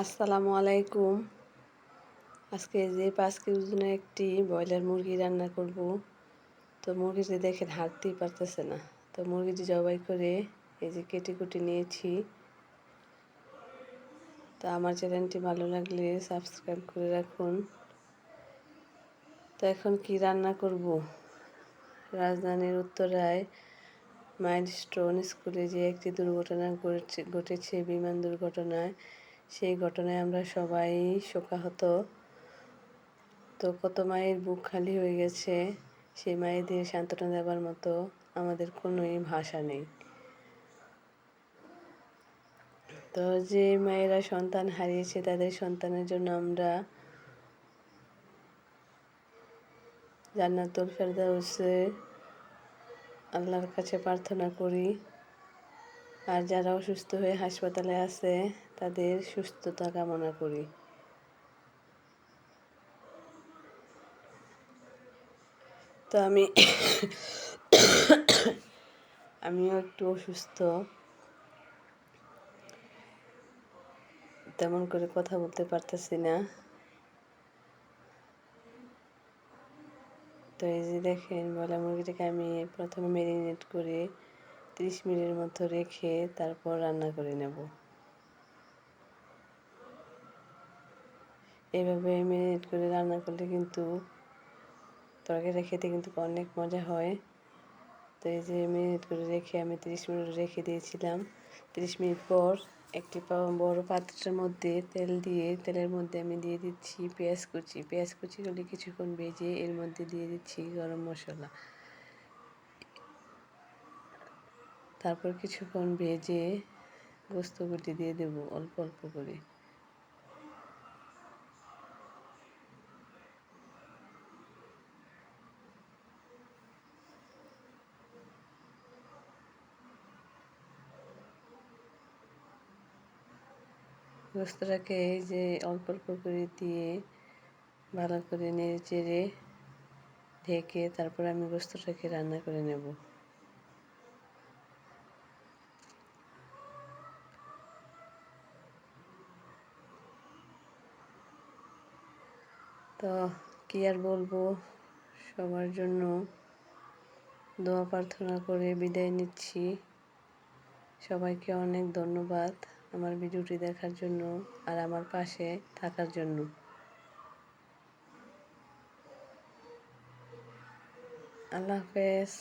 আসসালামু আলাইকুম। আজকে যে পাঁচ কেজির জন্য একটি ব্রয়লার মুরগি রান্না করব। তো মুরগিটি দেখেন হাঁটতেই পারতেছে না। তো মুরগিটি জবাই করে এই যে কেটে কুটে নিয়েছি। তো আমার চ্যানেলটি ভালো লাগলে সাবস্ক্রাইব করে রাখুন। তো এখন কি রান্না করব? রাজধানীর উত্তরায় মাইলস্টোন স্কুলে যে একটি দুর্ঘটনা ঘটেছে বিমান দুর্ঘটনায় সেই ঘটনায় আমরা সবাই শোকাহত। তো কত মায়ের বুক খালি হয়ে গেছে, সেই মায়েদের সান্ত্বনা দেওয়ার মতো আমাদের কোনোই ভাষা নেই। তো যে মায়েরা সন্তান হারিয়েছে, তাদের সন্তানের জন্য আমরা জান্নাতুল ফেরদাউসে আল্লাহর কাছে প্রার্থনা করি। আর যারা অসুস্থ হয়ে হাসপাতালে আছে, তাদের সুস্থতা কামনা করি। তো আমি আমিও একটু অসুস্থ। তেমন করে কথা বলতে পারতেছি না। তো এই যে দেখেন বলা মুরগিটাকে আমি প্রথমে ম্যারিনেট করে। তিরিশ মিনিটের মতো রেখে তারপর রান্না করে নেব। এভাবে ম্যারিনেট করে রান্না করলে কিন্তু তরকারিটা খেতে কিন্তু অনেক মজা হয়। তো এই যে মিনিট করে রেখে আমি তিরিশ মিনিট রেখে দিয়েছিলাম। তিরিশ মিনিট পর একটি বড় পাত্রের মধ্যে তেল দিয়ে, তেলের মধ্যে আমি দিয়ে দিচ্ছি পেঁয়াজ কুচি। পেঁয়াজ কুচিগুলি কিছুক্ষণ ভেজে এর মধ্যে দিয়ে দিচ্ছি গরম মশলা। তারপর কিছুক্ষণ ভেজে গোস্তগুলি দিয়ে দেব অল্প অল্প করে। গোস্তটাকে এই যে অল্প অল্প করে দিয়ে ভালো করে নেড়ে চেড়ে ঢেকে তারপর আমি গোস্তটাকে রান্না করে নেব। তো কী আর বলব? সবার জন্য দোয়া প্রার্থনা করে বিদায় নিচ্ছি। সবাইকে অনেক ধন্যবাদ আমার ভিডিওটি দেখার জন্য আর আমার পাশে থাকার জন্য। আল্লাহ হাফেজ।